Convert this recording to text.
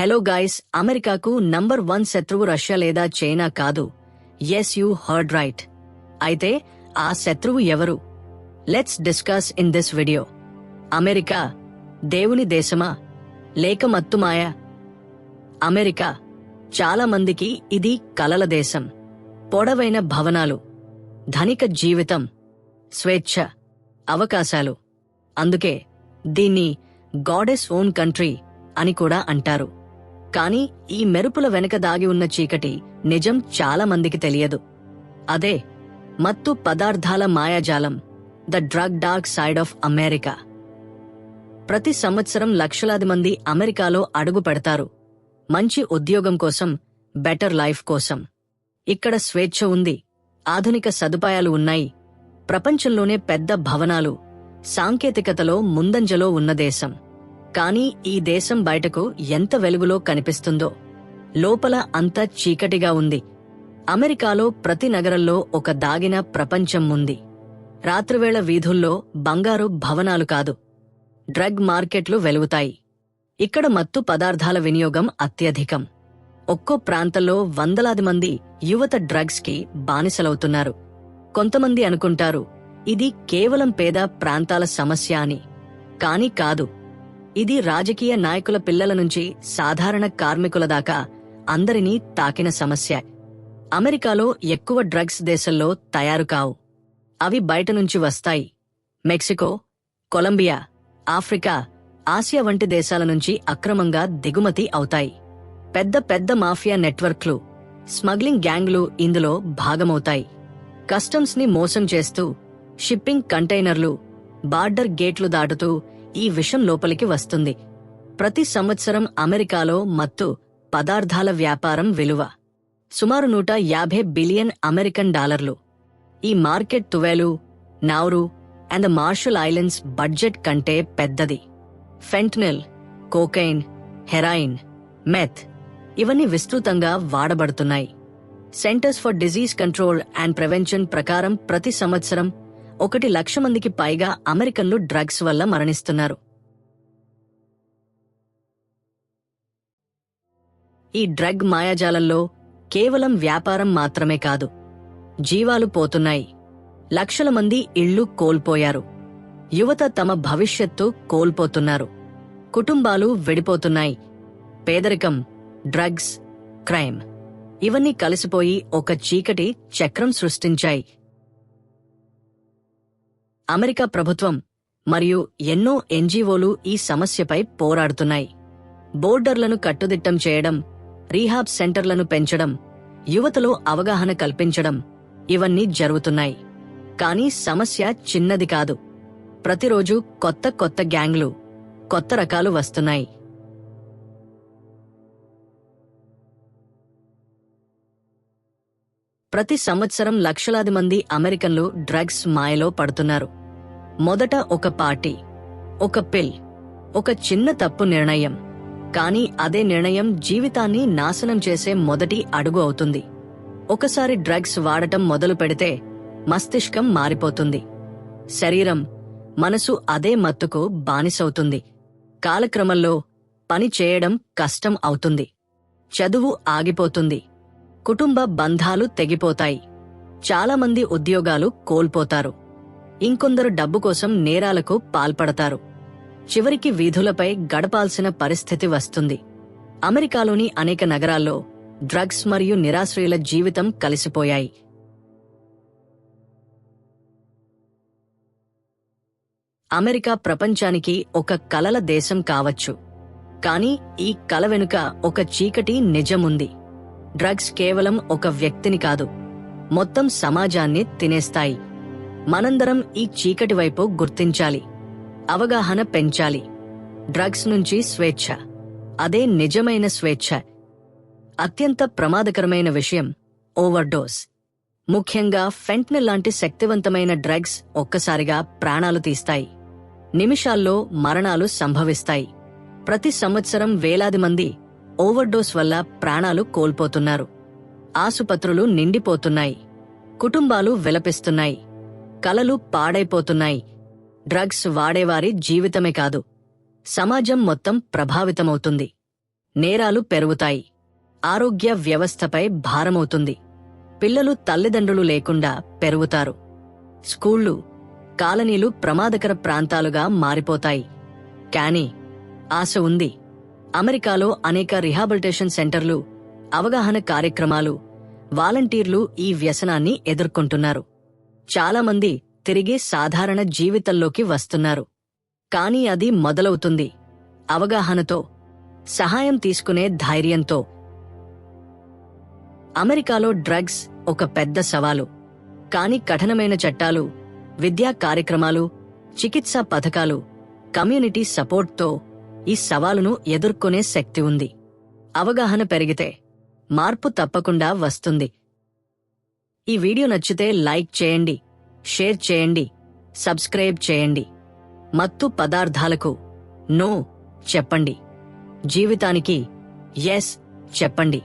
Hello guys అమెరికాకు number one శత్రువు Russia లేదా చైనా కాదు. ఎస్ యూ హర్డ్ రైట్ అయితే ఆ శత్రువు ఎవరు? Let's discuss in this video America దేవుని దేశమా? లేక మత్తుమాయ అమెరికా చాలా మందికి ఇది కలల దేశం. పొడవైన భవనాలు ధనిక జీవితం స్వేచ్ఛ అవకాశాలు. అందుకే దీన్ని గాడెస్ ఓన్ కంట్రీ అని కూడా అంటారు. కానీ ఈ మెరుపుల వెనక దాగి ఉన్న చీకటి నిజం చాలా మందికి తెలియదు. అదే మత్తు పదార్థాల మాయాజాలం the drug dark side of America. ప్రతి సంవత్సరం లక్షలాది మంది అమెరికాలో అడుగు పెడతారు. మంచి ఉద్యోగం కోసం బెటర్ లైఫ్ కోసం. ఇక్కడ స్వేచ్ఛ ఉంది ఆధునిక సదుపాయాలు ఉన్నాయి. ప్రపంచంలోనే పెద్ద భవనాలు సాంకేతికతలో ముందంజలో ఉన్న దేశం. కానీ ఈ దేశం బయటకు ఎంత వెలుగులో కనిపిస్తుందో. లోపల అంత చీకటిగా ఉంది. అమెరికాలో ప్రతి నగరంలో ఒక దాగిన ప్రపంచం ఉంది. రాత్రివేళ వీధుల్లో బంగారు భవనాలు కాదు. డ్రగ్ మార్కెట్లు వెలుగుతాయి. ఇక్కడ మత్తు పదార్థాల వినియోగం అత్యధికం. ఒక్కో ప్రాంతంలో వందలాది మంది యువత డ్రగ్స్కి బానిసలవుతున్నారు. కొంతమంది అనుకుంటారు ఇది కేవలం పేద ప్రాంతాల సమస్య అని. కాని కాదు ఇది రాజకీయ నాయకుల పిల్లల నుంచి సాధారణ కార్మికుల దాకా అందరినీ తాకిన సమస్య. అమెరికాలో ఎక్కువ డ్రగ్స్ దేశంలో తయారు కావు. అవి బయట నుంచి వస్తాయి. మెక్సికో కొలంబియా ఆఫ్రికా ఆసియా వంటి దేశాల నుంచి అక్రమంగా దిగుమతి అవుతాయి. పెద్ద పెద్ద మాఫియా నెట్వర్క్లు స్మగ్లింగ్ గ్యాంగ్లు ఇందులో భాగమవుతాయి. కస్టమ్స్ని మోసం చేస్తూ షిప్పింగ్ కంటైనర్లు బార్డర్ గేట్లు దాటుతూ ఈ విషం లోపలికి వస్తుంది. ప్రతి సంవత్సరం అమెరికాలో మత్తు పదార్థాల వ్యాపారం విలువ. సుమారు నూట యాభై బిలియన్ అమెరికన్ డాలర్లు. ఈ market Tuvalu Nauru and the Marshall Islands budget కంటే పెద్దది. ఫెంటనిల్ కోకైన్ హెరాయిన్ మెత్ ఇవన్నీ విస్తృతంగా వాడబడుతున్నాయి. Centers for Disease Control and Prevention ప్రకారం ప్రతి సంవత్సరం ఒకటి లక్ష మందికి పైగా అమెరికన్లు డ్రగ్స్ వల్ల మరణిస్తున్నారు. ఈ డ్రగ్ మాయాజాలంలో కేవలం వ్యాపారం మాత్రమే కాదు జీవాలు పోతున్నాయి. లక్షల మంది ఇళ్ళు కోల్పోయారు. యువత తమ భవిష్యత్తు కోల్పోతున్నారు. కుటుంబాలు విడిపోతున్నాయి. పేదరికం డ్రగ్స్ క్రైమ్ ఇవన్నీ కలిసిపోయి ఒక చీకటి చక్రం సృష్టించాయి. అమెరికా ప్రభుత్వం మరియు ఎన్నో ఎన్జీఓలు ఈ సమస్యపై పోరాడుతున్నాయి. బోర్డర్లను కట్టుదిట్టం చేయడం రీహాబ్ సెంటర్లను పెంచడం యువతలో అవగాహన కల్పించడం ఇవన్నీ జరుగుతున్నాయి. కానీ సమస్య చిన్నది కాదు. ప్రతిరోజు కొత్త కొత్త గ్యాంగ్లు కొత్త రకాలు వస్తున్నాయి. ప్రతి సంవత్సరం లక్షలాది మంది అమెరికన్లు డ్రగ్స్ మాయలో పడుతున్నారు. మొదట ఒక పార్టీ ఒక పిల్ ఒక చిన్న తప్పు నిర్ణయం. కానీ అదే నిర్ణయం జీవితాన్ని నాశనం చేసే మొదటి అడుగు అవుతుంది. ఒకసారి డ్రగ్స్ వాడటం మొదలు పెడితే మస్తిష్కం మారిపోతుంది. శరీరం మనసు అదే మత్తుకు బానిసవుతుంది. కాలక్రమంలో పని చేయడం కష్టం అవుతుంది. చదువు ఆగిపోతుంది. కుటుంబ బంధాలు తెగిపోతాయి. చాలామంది ఉద్యోగాలు కోల్పోతారు. ఇంకొందరు డబ్బు కోసం నేరాలకు పాల్పడతారు. చివరికి వీధులపై గడపాల్సిన పరిస్థితి వస్తుంది. అమెరికాలోని అనేక నగరాల్లో డ్రగ్స్ మరియు నిరాశ్రయుల జీవితం కలిసిపోయాయి. అమెరికా ప్రపంచానికి ఒక కలల దేశం కావచ్చు. కానీ ఈ కల వెనుక ఒక చీకటి నిజముంది. డ్రగ్స్ కేవలం ఒక వ్యక్తిని కాదు మొత్తం సమాజాన్ని తినేస్తాయి. మనందరం ఈ చీకటి వైపు గుర్తించాలి అవగాహన పెంచాలి. డ్రగ్స్ నుంచి స్వేచ్ఛ అదే నిజమైన స్వేచ్ఛ. అత్యంత ప్రమాదకరమైన విషయం ఓవర్డోస్. ముఖ్యంగా ఫెంట్నిల్ లాంటి శక్తివంతమైన డ్రగ్స్ ఒక్కసారిగా ప్రాణాలు తీస్తాయి. నిమిషాల్లో మరణాలు సంభవిస్తాయి. ప్రతి సంవత్సరం వేలాది మంది ఓవర్డోస్ వల్ల ప్రాణాలు కోల్పోతున్నారు. ఆసుపత్రులు నిండిపోతున్నాయి. కుటుంబాలు విలపిస్తున్నాయి. కలలు పాడైపోతున్నాయి. డ్రగ్స్ వాడేవారి జీవితమే కాదు. సమాజం మొత్తం ప్రభావితమవుతుంది. నేరాలు పెరుగుతాయి. ఆరోగ్య వ్యవస్థపై భారమవుతుంది. పిల్లలు తల్లిదండ్రులు లేకుండా పెరుగుతారు. స్కూళ్ళు కాలనీలు ప్రమాదకర ప్రాంతాలుగా మారిపోతాయి. కానీ ఆశ ఉంది. అమెరికాలో అనేక రిహాబిలిటేషన్ సెంటర్లు అవగాహన కార్యక్రమాలు వాలంటీర్లు ఈ వ్యసనాన్ని ఎదుర్కొంటున్నారు. చాలామంది తిరిగి సాధారణ జీవితంలోకి వస్తున్నారు. కానీ అది మొదలవుతుంది. అవగాహనతో సహాయం తీసుకునే ధైర్యంతో. అమెరికాలో డ్రగ్స్ ఒక పెద్ద సవాలు. కాని కఠినమైన చట్టాలు విద్యా కార్యక్రమాలు చికిత్సా పథకాలు కమ్యూనిటీ సపోర్ట్తో ఈ సవాలును ఎదుర్కొనే శక్తి ఉంది. అవగాహన పెరిగితే మార్పు తప్పకుండా వస్తుంది. ఈ వీడియో నచ్చితే లైక్ చేయండి షేర్ చేయండి సబ్స్క్రైబ్ చేయండి. మత్తు పదార్థాలకు నో చెప్పండి. జీవితానికి ఎస్ చెప్పండి.